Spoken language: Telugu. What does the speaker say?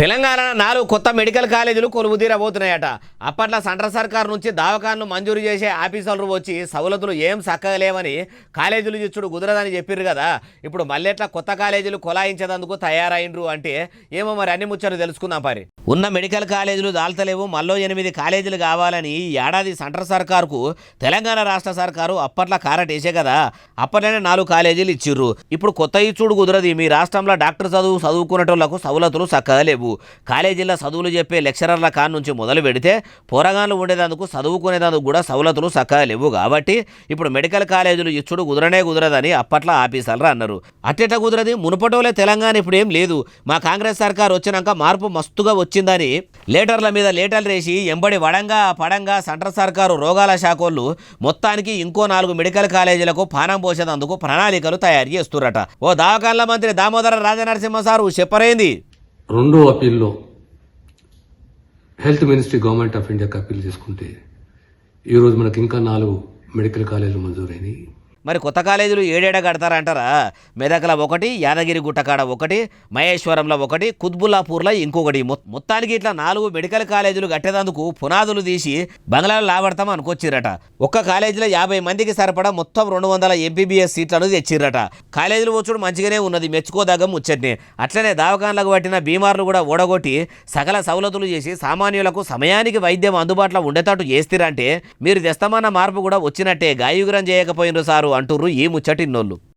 తెలంగాణ నాలుగు కొత్త మెడికల్ కాలేజీలు కొలువు తీరబోతున్నాయట అప్పట్లో సెంట్రల్ సర్కార్ నుంచి దావకాన్ను మంజూరు చేసే ఆఫీసర్లు వచ్చి సవలతులు ఏం చక్కగా లేవని కాలేజీలు ఇచ్చుడు కుదరదని చెప్పిర్రు కదా. ఇప్పుడు మళ్ళెట్లా కొత్త కాలేజీలు కొలాయించేందుకు తయారైండ్రు అంటే ఏమో మరి అన్ని ముచ్చట్లు తెలుసుకుందాం పరి. ఉన్న మెడికల్ కాలేజీలు దాల్తలేవు మళ్ళీ ఎనిమిది కాలేజీలు కావాలని ఈ ఏడాది సెంట్రల్ సర్కార్కు తెలంగాణ రాష్ట్ర సర్కారు అప్పట్లో కారటేసే కదా. అప్పట్లోనే నాలుగు కాలేజీలు ఇచ్చిర్రు. ఇప్పుడు కొత్త ఇచ్చుడు కుదరది. మీ రాష్ట్రంలో డాక్టర్ చదువు చదువుకునేటోళ్ళకు సవలతులు చక్కగా లేవు. కాలేజీల్లో చదువులు చెప్పే లెక్చరర్ల కాన్ నుంచి మొదలు పెడితే పోరగాన్లు ఉండేదందుకు చదువుకునేదందుకు కూడా సవలతులు చక్కగా లేవు. కాబట్టి ఇప్పుడు మెడికల్ కాలేజీలు ఇచ్చుడు కుదరనే కుదరదని అప్పట్లో ఆఫీసర్లు అన్నారు. అట్టెట కుదరది? మునుపటోలే తెలంగాణ ఇప్పుడు ఏం లేదు. మా కాంగ్రెస్ సర్కార్ వచ్చినాక మార్పు మస్తుగా వచ్చిందని లేటర్ల మీద లేటర్లు వేసి ఎంబడి వడంగా పడంగా సెంట్రల్ సర్కారు రోగాల శాఖోళ్ళు మొత్తానికి ఇంకో నాలుగు మెడికల్ కాలేజీలకు పానం పోసేందుకు ప్రణాళికలు తయారు చేస్తురట. ఓ దావకాన్ల మంత్రి దామోదర రాజనరసింహ సారు చెప్పరేంది? రెండో అప్పీల్లో హెల్త్ మినిస్ట్రీ గవర్నమెంట్ ఆఫ్ ఇండియాకి అప్పీల్ చేసుకుంటే ఈరోజు మనకి ఇంకా నాలుగు మెడికల్ కాలేజీలు మంజూరైనవి మరి కొత్త కాలేజీలు ఏడేడ కడతారంటారా? మెదక్ల ఒకటి యాదగిరి గుట్టకాడ ఒకటి మహేశ్వరంలో ఒకటి కుత్బుల్లాపూర్లో ఇంకొకటి. మొత్తానికి ఇట్లా నాలుగు మెడికల్ కాలేజీలు కట్టేదందుకు పునాదులు తీసి బంగ్లాలో లాబడతాం అనుకొచ్చిరట ఒక్క కాలేజీలో యాభై మందికి సరిపడా మొత్తం రెండు వందల ఎంబీబీఎస్ సీట్లను తెచ్చిర్రట. కాలేజీలు వచ్చుడు మంచిగానే ఉన్నది మెచ్చుకోదగ్గ ముచ్చట్ని. అట్లనే దావకాన్లకు పట్టిన బీమార్లు కూడా ఓడగొట్టి సకల సవలతులు చేసి సామాన్యులకు సమయానికి వైద్యం అందుబాటులో ఉండేటట్టు చేస్తారంటే మీరు తెస్తామన్న మార్పు కూడా వచ్చినట్టే. గాయుగురం చేయకపోయినరు సారు. అంటుర్రు ఈ ముచ్చటిన్నోళ్ళు?